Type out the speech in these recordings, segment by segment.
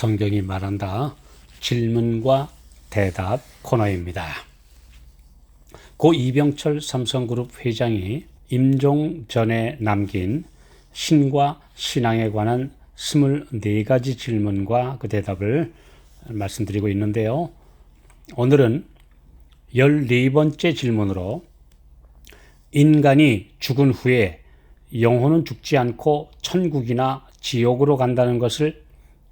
성경이 말한다. 질문과 대답 코너입니다. 고 이병철 삼성그룹 회장이 임종 전에 남긴 신과 신앙에 관한 24가지 질문과 그 대답을 말씀드리고 있는데요. 오늘은 14번째 질문으로 인간이 죽은 후에 영혼은 죽지 않고 천국이나 지옥으로 간다는 것을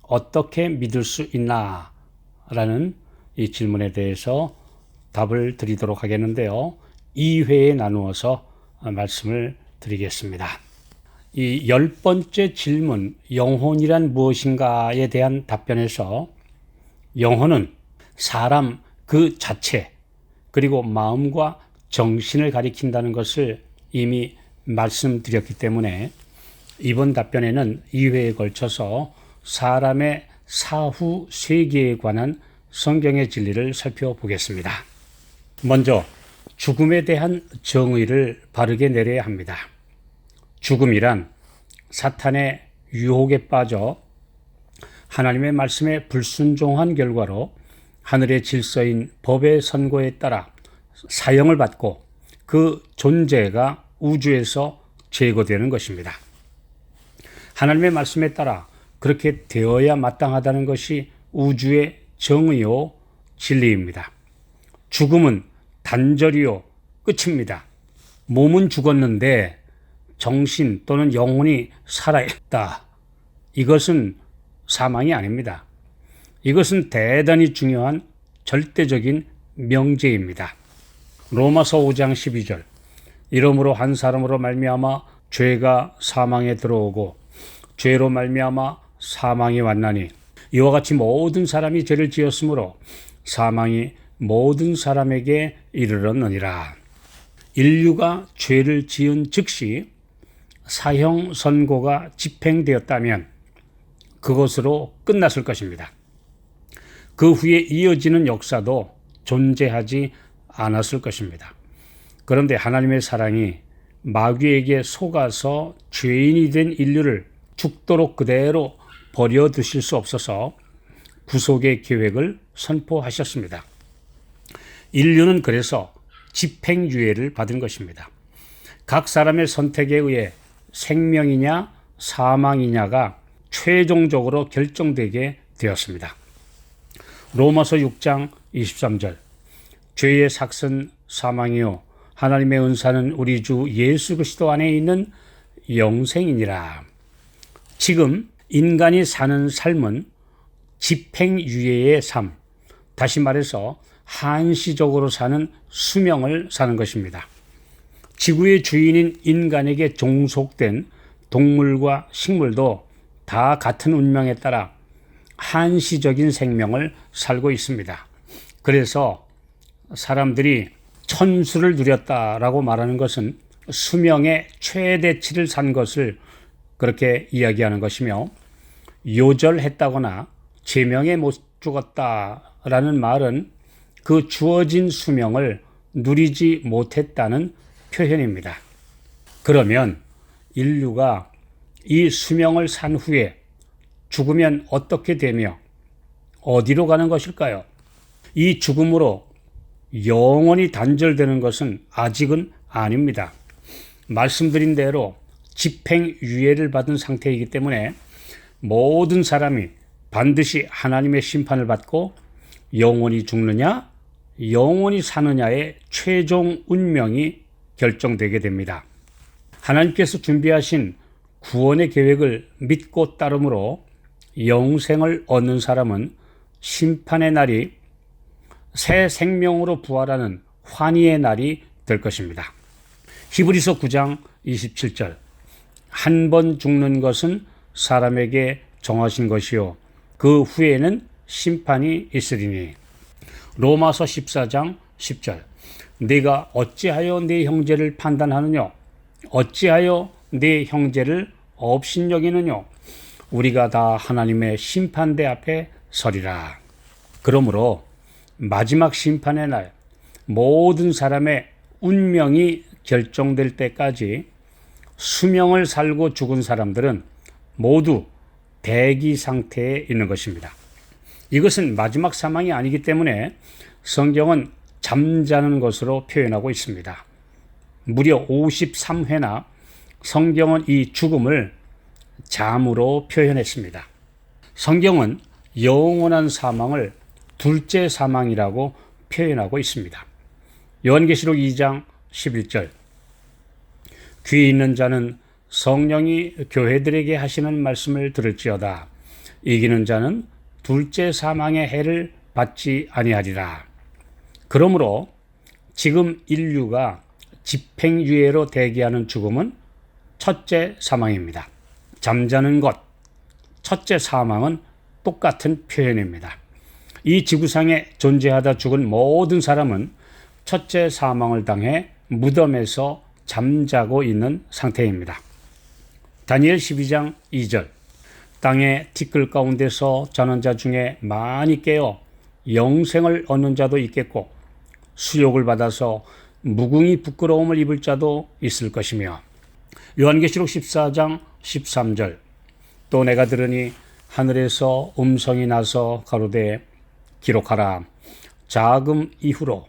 어떻게 믿을 수 있나? 라는 이 질문에 대해서 답을 드리도록 하겠는데요. 2회에 나누어서 말씀을 드리겠습니다. 이 열 번째 질문, 영혼이란 무엇인가에 대한 답변에서 영혼은 사람 그 자체, 그리고 마음과 정신을 가리킨다는 것을 이미 말씀드렸기 때문에 이번 답변에는 2회에 걸쳐서 사람의 사후 세계에 관한 성경의 진리를 살펴보겠습니다. 먼저 죽음에 대한 정의를 바르게 내려야 합니다. 죽음이란 사탄의 유혹에 빠져 하나님의 말씀에 불순종한 결과로 하늘의 질서인 법의 선고에 따라 사형을 받고 그 존재가 우주에서 제거되는 것입니다. 하나님의 말씀에 따라 그렇게 되어야 마땅하다는 것이 우주의 정의요 진리입니다. 죽음은 단절이요 끝입니다. 몸은 죽었는데 정신 또는 영혼이 살아있다. 이것은 사망이 아닙니다. 이것은 대단히 중요한 절대적인 명제입니다. 로마서 5장 12절 이러므로 한 사람으로 말미암아 죄가 사망에 들어오고 죄로 말미암아 사망이 왔나니 이와 같이 모든 사람이 죄를 지었으므로 사망이 모든 사람에게 이르렀느니라. 인류가 죄를 지은 즉시 사형 선고가 집행되었다면 그것으로 끝났을 것입니다. 그 후에 이어지는 역사도 존재하지 않았을 것입니다. 그런데 하나님의 사랑이 마귀에게 속아서 죄인이 된 인류를 죽도록 그대로 버려두실 수 없어서 구속의 계획을 선포하셨습니다. 인류는 그래서 집행유예를 받은 것입니다. 각 사람의 선택에 의해 생명이냐 사망이냐가 최종적으로 결정되게 되었습니다. 로마서 6장 23절 죄의 삭은 사망이요 하나님의 은사는 우리 주 예수 그리스도 안에 있는 영생이니라. 지금 인간이 사는 삶은 집행유예의 삶, 다시 말해서 한시적으로 사는 수명을 사는 것입니다. 지구의 주인인 인간에게 종속된 동물과 식물도 다 같은 운명에 따라 한시적인 생명을 살고 있습니다. 그래서 사람들이 천수를 누렸다라고 말하는 것은 수명의 최대치를 산 것을 그렇게 이야기하는 것이며 요절했다거나 제명에 못 죽었다라는 말은 그 주어진 수명을 누리지 못했다는 표현입니다. 그러면 인류가 이 수명을 산 후에 죽으면 어떻게 되며 어디로 가는 것일까요? 이 죽음으로 영원히 단절되는 것은 아직은 아닙니다. 말씀드린 대로 집행유예를 받은 상태이기 때문에 모든 사람이 반드시 하나님의 심판을 받고 영원히 죽느냐, 영원히 사느냐의 최종 운명이 결정되게 됩니다. 하나님께서 준비하신 구원의 계획을 믿고 따름으로 영생을 얻는 사람은 심판의 날이 새 생명으로 부활하는 환희의 날이 될 것입니다. 히브리서 9장 27절 한 번 죽는 것은 사람에게 정하신 것이요. 그 후에는 심판이 있으리니. 로마서 14장 10절. 네가 어찌하여 네 형제를 판단하느냐? 어찌하여 네 형제를 업신여기느냐? 우리가 다 하나님의 심판대 앞에 서리라. 그러므로 마지막 심판의 날 모든 사람의 운명이 결정될 때까지 수명을 살고 죽은 사람들은 모두 대기 상태에 있는 것입니다. 이것은 마지막 사망이 아니기 때문에 성경은 잠자는 것으로 표현하고 있습니다. 무려 53회나 성경은 이 죽음을 잠으로 표현했습니다. 성경은 영원한 사망을 둘째 사망이라고 표현하고 있습니다. 요한계시록 2장 11절 귀 있는 자는 성령이 교회들에게 하시는 말씀을 들을지어다. 이기는 자는 둘째 사망의 해를 받지 아니하리라. 그러므로 지금 인류가 집행유예로 대기하는 죽음은 첫째 사망입니다. 잠자는 것, 첫째 사망은 똑같은 표현입니다. 이 지구상에 존재하다 죽은 모든 사람은 첫째 사망을 당해 무덤에서 잠자고 있는 상태입니다. 다니엘 12장 2절. 땅의 티끌 가운데서 자는 자 중에 많이 깨어 영생을 얻는 자도 있겠고 수욕을 받아서 무궁히 부끄러움을 입을 자도 있을 것이며. 요한계시록 14장 13절. 또 내가 들으니 하늘에서 음성이 나서 가로되 기록하라. 자금 이후로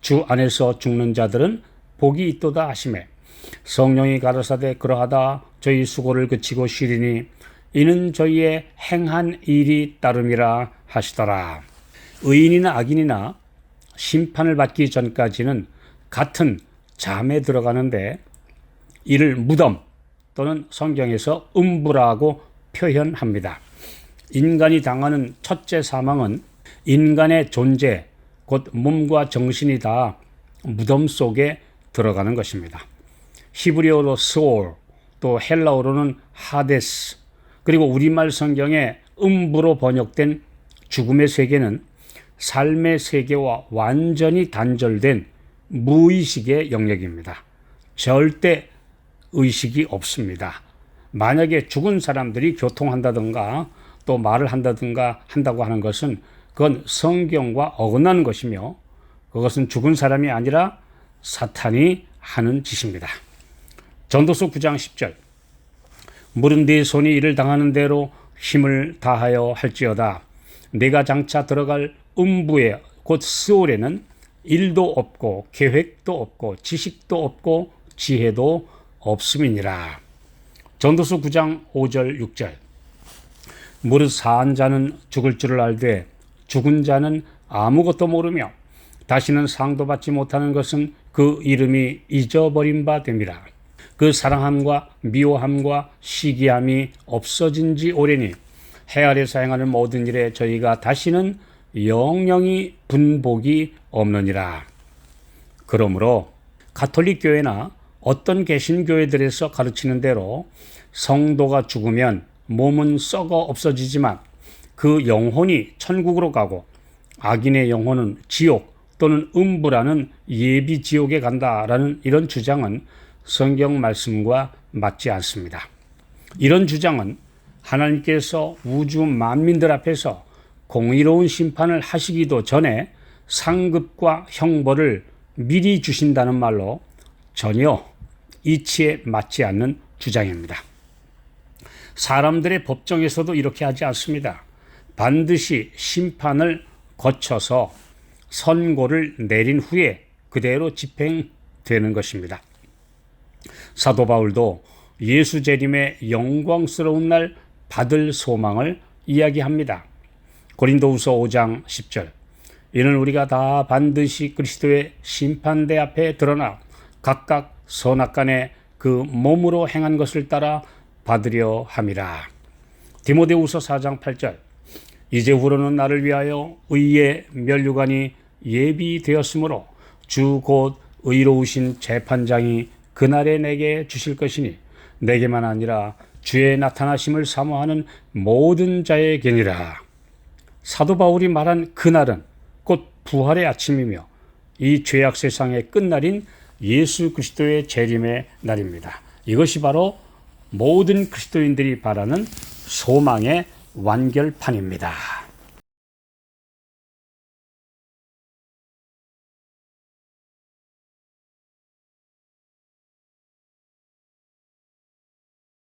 주 안에서 죽는 자들은 복이 있도다 하심에 성령이 가라사대 그러하다 저희 수고를 그치고 쉬리니 이는 저희의 행한 일이 따름이라 하시더라. 의인이나 악인이나 심판을 받기 전까지는 같은 잠에 들어가는데 이를 무덤 또는 성경에서 음부라고 표현합니다. 인간이 당하는 첫째 사망은 인간의 존재, 곧 몸과 정신이 다 무덤 속에 들어가는 것입니다. 히브리어로 소울, 또 헬라어로는 하데스, 그리고 우리말 성경에 음부로 번역된 죽음의 세계는 삶의 세계와 완전히 단절된 무의식의 영역입니다. 절대 의식이 없습니다. 만약에 죽은 사람들이 교통한다든가 또 말을 한다든가 한다고 하는 것은 그건 성경과 어긋나는 것이며 그것은 죽은 사람이 아니라 사탄이 하는 짓입니다. 전도서 9장 10절 물은 네 손이 이를 당하는 대로 힘을 다하여 할지어다. 내가 장차 들어갈 음부에 곧 스올에는 일도 없고 계획도 없고 지식도 없고 지혜도 없음이니라. 전도서 9장 5절 6절 무릇 사한 자는 죽을 줄을 알되 죽은 자는 아무것도 모르며 다시는 상도 받지 못하는 것은 그 이름이 잊어버린 바 됨이라. 그 사랑함과 미워함과 시기함이 없어진 지 오래니 해 아래서 행하는 모든 일에 저희가 다시는 영영이 분복이 없느니라. 그러므로 가톨릭 교회나 어떤 개신교회들에서 가르치는 대로 성도가 죽으면 몸은 썩어 없어지지만 그 영혼이 천국으로 가고 악인의 영혼은 지옥 또는 음부라는 예비 지옥에 간다라는 이런 주장은 성경 말씀과 맞지 않습니다. 이런 주장은 하나님께서 우주 만민들 앞에서 공의로운 심판을 하시기도 전에 상급과 형벌을 미리 주신다는 말로 전혀 이치에 맞지 않는 주장입니다. 사람들의 법정에서도 이렇게 하지 않습니다. 반드시 심판을 거쳐서 선고를 내린 후에 그대로 집행되는 것입니다. 사도 바울도 예수 재림의 영광스러운 날 받을 소망을 이야기합니다. 고린도후서 5장 10절. 이는 우리가 다 반드시 그리스도의 심판대 앞에 드러나 각각 선악간에 그 몸으로 행한 것을 따라 받으려 함이라. 디모데후서 4장 8절. 이제 후로는 나를 위하여 의의 면류관이 예비되었으므로 주 곧 의로우신 재판장이 그날에 내게 주실 것이니 내게만 아니라 주의 나타나심을 사모하는 모든 자에게니라. 사도 바울이 말한 그날은 곧 부활의 아침이며 이 죄악 세상의 끝날인 예수 그리스도의 재림의 날입니다. 이것이 바로 모든 그리스도인들이 바라는 소망의 완결판입니다.